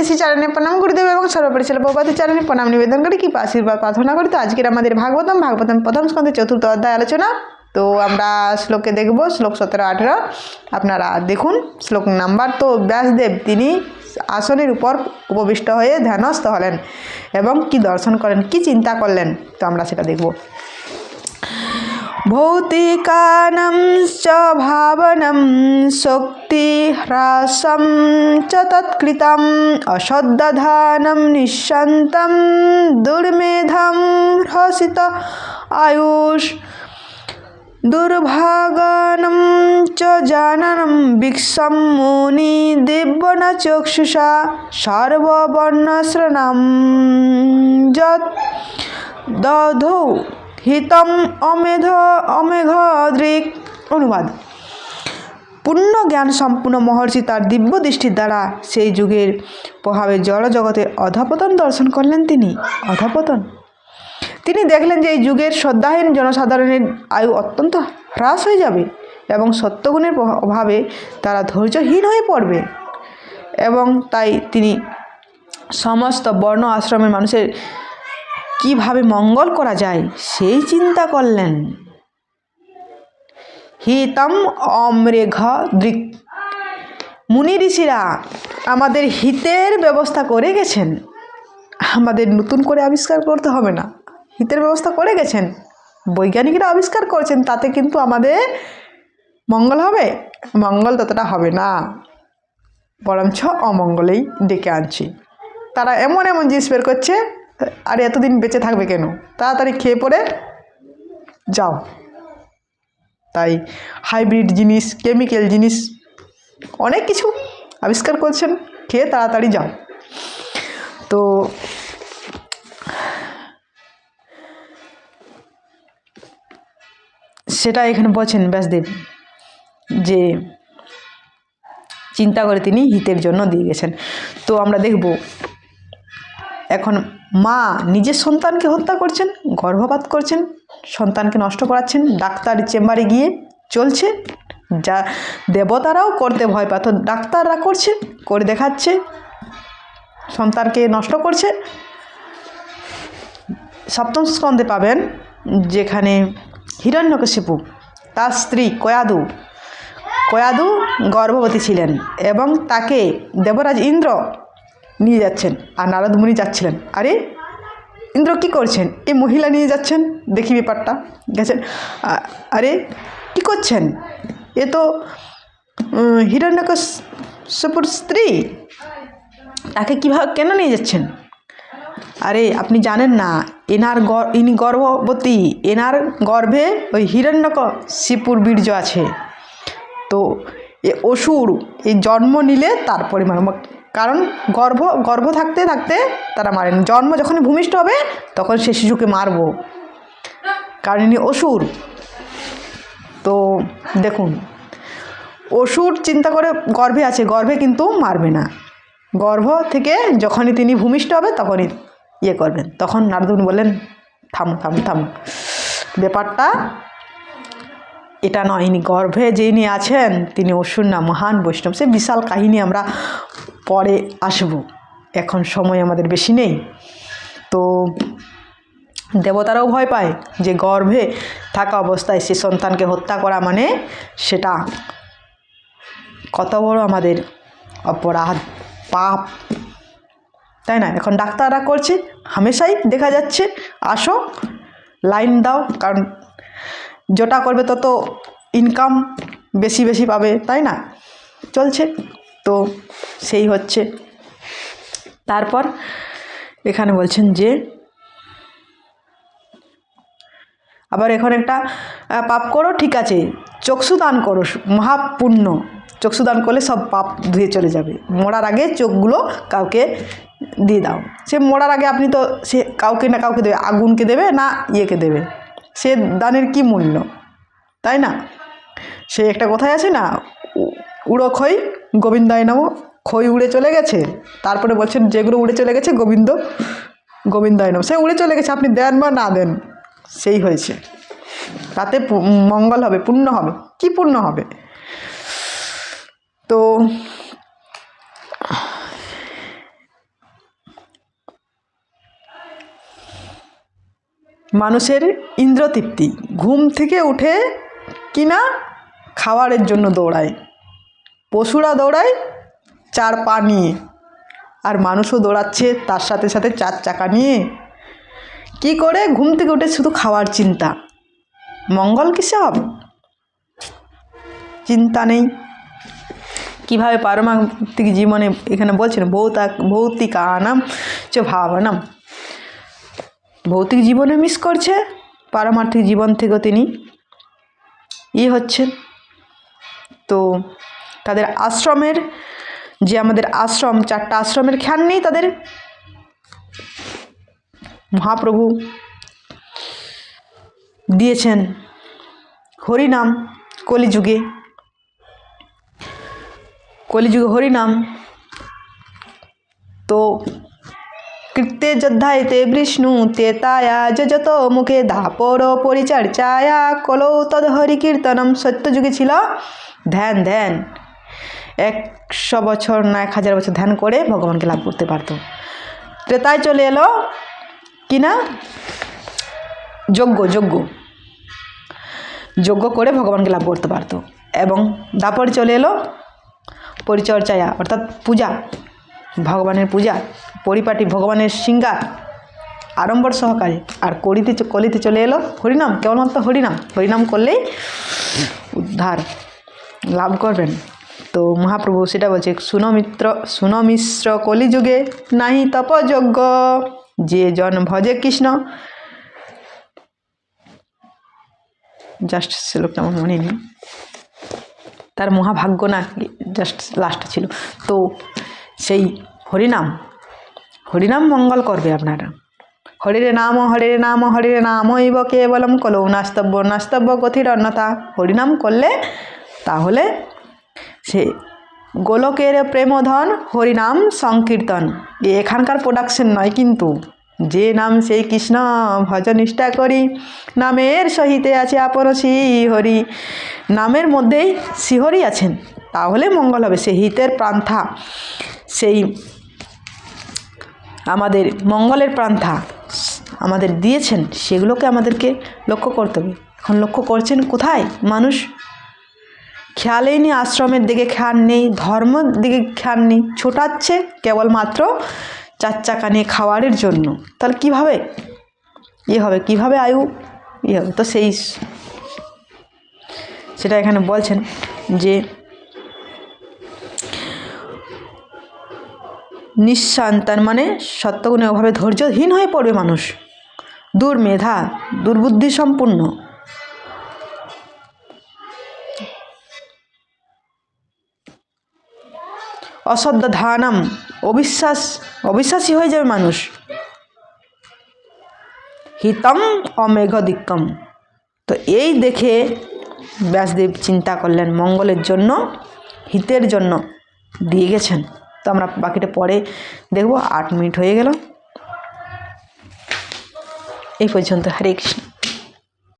ঋষি চারণে প্রণাম গুরুদেব এবং সর্বোপরি ছিল প্রভাতী চারণে প্রণাম নিবেদন করে কি আশীর্বাদ প্রার্থনা করি। তো আজকের আমাদের ভাগবতম ভাগবতম প্রথম স্কন্ধে চতুর্থ অধ্যায় আলোচনা। তো আমরা শ্লোকে দেখব, শ্লোক সতেরো, আঠেরো। আপনারা দেখুন, শ্লোক নাম্বার তো ব্যাসদেব, তিনি আসনের উপর উপবিষ্ট হয়ে ধ্যানস্থ হলেন এবং কি দর্শন করেন, কি চিন্তা করলেন, তো আমরা সেটা দেখব। भौतिकानं च भावनं शक्तिह्रासं च तत्कृतम् अशब्दधानं निःशन्तं दुर्मेधं ह्रसित आयुष् दुर्भागानं च जाननं विक्षं मुनिदिव्यनचक्षुषा सर्ववर्णश्रणं यत् दधौ হিতম অমেধ অমেঘদৃক অনুবাদ। পূর্ণ জ্ঞান সম্পূর্ণ মহর্ষি তার দিব্য দৃষ্টির দ্বারা সেই যুগের প্রভাবে জড়জগতের অধপতন দর্শন করলেন তিনি। অধপতন। তিনি দেখলেন যে এই যুগের শ্রদ্ধাহীন জনসাধারণের আয়ু অত্যন্ত হ্রাস হয়ে যাবে এবং সত্যগুণের অভাবে তারা ধৈর্যহীন হয়ে পড়বে। এবং তাই তিনি সমস্ত বর্ণ আশ্রমের মানুষের কীভাবে মঙ্গল করা যায়, সেই চিন্তা করলেন। হিতম অমৃঘ দৃক, মুনি ঋষিরা আমাদের হিতের ব্যবস্থা করে গেছেন। আমাদের নতুন করে আবিষ্কার করতে হবে না। হিতের ব্যবস্থা করে গেছেন। বৈজ্ঞানিকরা আবিষ্কার করেছেন, তাতে কিন্তু আমাদের মঙ্গল হবে। মঙ্গল ততটা হবে না। বরঞ্চ অমঙ্গলেই ডেকে আনছি। তারা এমন এমন জিনিস বের করছে আর এতদিন বেঁচে থাকবে কেন? তাড়াতাড়ি খেয়ে পরে যাও। তাই হাইব্রিড জিনিস কেমিক্যাল জিনিস, অনেক কিছু আবিষ্কার করছেন। খেয়ে তাড়াতাড়ি যাও। তো সেটা এখানে বলছেন ব্যাসদেব যে চিন্তা করে তিনি হিতের জন্য দিয়ে গেছেন। তো আমরা দেখব এখন মা নিজের সন্তানকে হত্যা করছেন, গর্ভপাত করছেন, সন্তানকে নষ্ট করাচ্ছেন, ডাক্তার চেম্বারে গিয়ে চলছে, যা দেবতারাও করতে ভয় পায়। তো ডাক্তাররা করছে, করে দেখাচ্ছে, সন্তানকে নষ্ট করছে। সপ্তম স্কন্ধে পাবেন, যেখানে হিরণ্যকশিপু, তার স্ত্রী কয়াদু কয়াদু গর্ভবতী ছিলেন এবং তাকে দেবরাজ ইন্দ্র নিয়ে যাচ্ছেন আর নারদ মুনি যাচ্ছিলেন। আরে, ইন্দ্র কি করছেন? এই মহিলা নিয়ে যাচ্ছেন? দেখি ব্যাপারটা। গেছেন। আরে, কি করছেন? এ তো হিরণ্যকশিপুর স্ত্রী। তাকে কীভাবে কেন নিয়ে যাচ্ছেন? আরে, আপনি জানেন না, এনার ইনি গর্ভবতী। এনার গর্ভে ওই হিরণ্যক শিপুর বীর্য আছে। তো, এ অসুর, এই জন্ম নিলে তারপরে মানে কারণ গর্ভ গর্ভ থাকতে থাকতে তারা মারেন। জন্ম যখন ভূমিষ্ঠ হবে, তখন সে শিশুকে মারবো। কারণ ইনি অসুর। তো দেখুন, অসুর চিন্তা করে গর্ভে আছে, গর্ভে কিন্তু মারবে না। গর্ভ থেকে যখনই তিনি ভূমিষ্ঠ হবে, তখনই ইয়ে করবেন। তখন নারদুন বললেন, থাম থাম থাম। ব্যাপারটা এটা নয়। ইনি গর্ভে যিনি আছেন, তিনি অসুর না, মহান বৈষ্ণব। সে বিশাল কাহিনী আমরা পরে আসব। এখন সময় আমাদের বেশি নেই। তো দেবতারাও ভয় পায় যে গর্ভে থাকা অবস্থায় সে সন্তানকে হত্যা করা মানে সেটা কত বড় আমাদের অপরাধ, পাপ। তাই না? এখন ডাক্তাররা করছে, হামেশাই দেখা যাচ্ছে, আসো, লাইন দাও, কারণ যেটা করবে তত ইনকাম বেশি বেশি পাবে, তাই না? চলছে। তো সেই হচ্ছে। তারপর এখানে বলছেন যে, আবার এখন একটা পাপ করো, ঠিক আছে চক্ষু দান করো মহাপুণ্য। চক্ষু দান করলে সব পাপ ধুয়ে চলে যাবে। মরার আগে চোখগুলো কাউকে দিয়ে দাও। সে মরার আগে আপনি তো সে কাউকে না কাউকে দেবে, আগুনকে দেবে না ইয়েকে দেবে। সে দানের কি মূল্য? তাই না? সে একটা কথাই আছে না, উ- উড়ো খই গোবিন্দায় নামো, খই উড়ে চলে গেছে। তারপরে বলছেন, যেগুলো উড়ে চলে গেছে, গোবিন্দ গোবিন্দায় নাম। সে উড়ে চলে গেছে, আপনি দেন বা না দেন, সেই হয়েছে। তাতে মঙ্গল হবে, পূর্ণ হবে। কি পূর্ণ হবে? তো, মানুষের ইন্দ্রতৃপ্তি। ঘুম থেকে উঠে কিনা খাওয়ারের জন্য দৌড়ায়। পশুরা দৌড়ায় চার পা নিয়ে আর মানুষও দৌড়াচ্ছে তার সাথে সাথে চার চাকা নিয়ে। কি করে? ঘুম থেকে উঠে শুধু খাওয়ার চিন্তা। মঙ্গল কিসে হবে চিন্তা নেই। কীভাবে পারমার্থিক জীবনে এখানে বলছেন, ভৌতা ভৌতিকানাম চ ভাবনাম। ভৌতিক জীবনে মিস করছে, পারমার্থিক জীবন থেকেও তিনি। ই হচ্ছেন তো তাদের আশ্রমের, যে আমাদের আশ্রম, চারটা আশ্রমের খেয়াল নেই তাদের। মহাপ্রভু দিয়েছেন হরিনাম কলিযুগে। কলিযুগে হরিনাম। তো কৃত্যে যোদ্ধায় তে বিষ্ণু তেতায়া যত মুখে দাপর পরিচর্চায়া কলৌ তদ হরি কীর্তনম। সত্যযুগে ছিল ধ্যান ধ্যান। একশো বছর না এক হাজার বছর ধ্যান করে ভগবানকে লাভ করতে পারতো। ত্রেতায় চলে এলো কি না? যজ্ঞ যজ্ঞ। যজ্ঞ করে ভগবানকে লাভ করতে পারতো। এবং দাপর চলে এলো পরিচর্যায়া, অর্থাৎ পূজা, ভগবানের পূজা, পরিপাটি, ভগবানের সিঙ্গার আড়ম্বর সহকারে। আর কলিতে কলিতে চলে এলো হরিনাম, কেবলমাত্র হরিনাম। হরিনাম করলেই উদ্ধার লাভ করবেন। তো মহাপ্রভু সেটা বলছে, সুনমিত্র, সুনমিশ্র কলিযুগে নাহি তপযজ্ঞ, যে জন ভজে কৃষ্ণ। জাস্ট শ্লোকটা আমার মনে নেই। তার মহাভাগ্য না জাস্ট লাস্ট ছিল। তো সেই হরিনাম হরিনাম মঙ্গল করবে আপনারা। হরিরে নাম হরিরে নাম হরিরে নাম, ইব কেবলম কলৌ, নাস্তব্য নাস্তব্য গতির অন্যতা হরিনাম করলে তাহলে সে গোলকের প্রেমধন হরিনাম সংকীর্তন। এখানকার প্রোডাকশন নয় কিন্তু। যে নাম সেই কৃষ্ণ ভজ নিষ্ঠা করি, নামের সহিতে আছে আপন শ্রী হরি নামের মধ্যেই শ্রীহরি আছেন, তাহলে মঙ্গল হবে। সেই হিতের প্রান্থা, সেই আমাদের মঙ্গলের প্রান্থা আমাদের দিয়েছেন, সেগুলোকে আমাদেরকে লক্ষ্য করতে হবে। এখন লক্ষ্য করছেন কোথায়? মানুষ খেয়ালেই নেই আশ্রমের দিকে খেয়াল নেই, ধর্মের দিকে খেয়াল নেই, ছোটাচ্ছে কেবলমাত্র চার চাকা নিয়ে খাওয়ারের জন্য। তাহলে কীভাবে? ইয়ে হবে, কীভাবে আয়ু? ইয়ে হবে, তো সেই সেটা এখানে বলছেন যে নিঃসন্তান মানে সত্যগুণে অভাবে ধৈর্যহীন হয়ে পড়বে মানুষ। দুর্মেধা দুর্বুদ্ধি সম্পূর্ণ অশ্রদ্ধা ধানাম অবিশ্বাস অবিশ্বাসী হয়ে যাবে মানুষ। হিতম অমেঘদিক্কম। তো এই দেখে ব্যাসদেব চিন্তা করলেন, মঙ্গলের জন্য, হিতের জন্য দিয়ে গেছেন। তো আমরা বাকিটা পরে দেখব। আট মিনিট হয়ে গেল। এই পর্যন্ত। হরে কৃষ্ণ।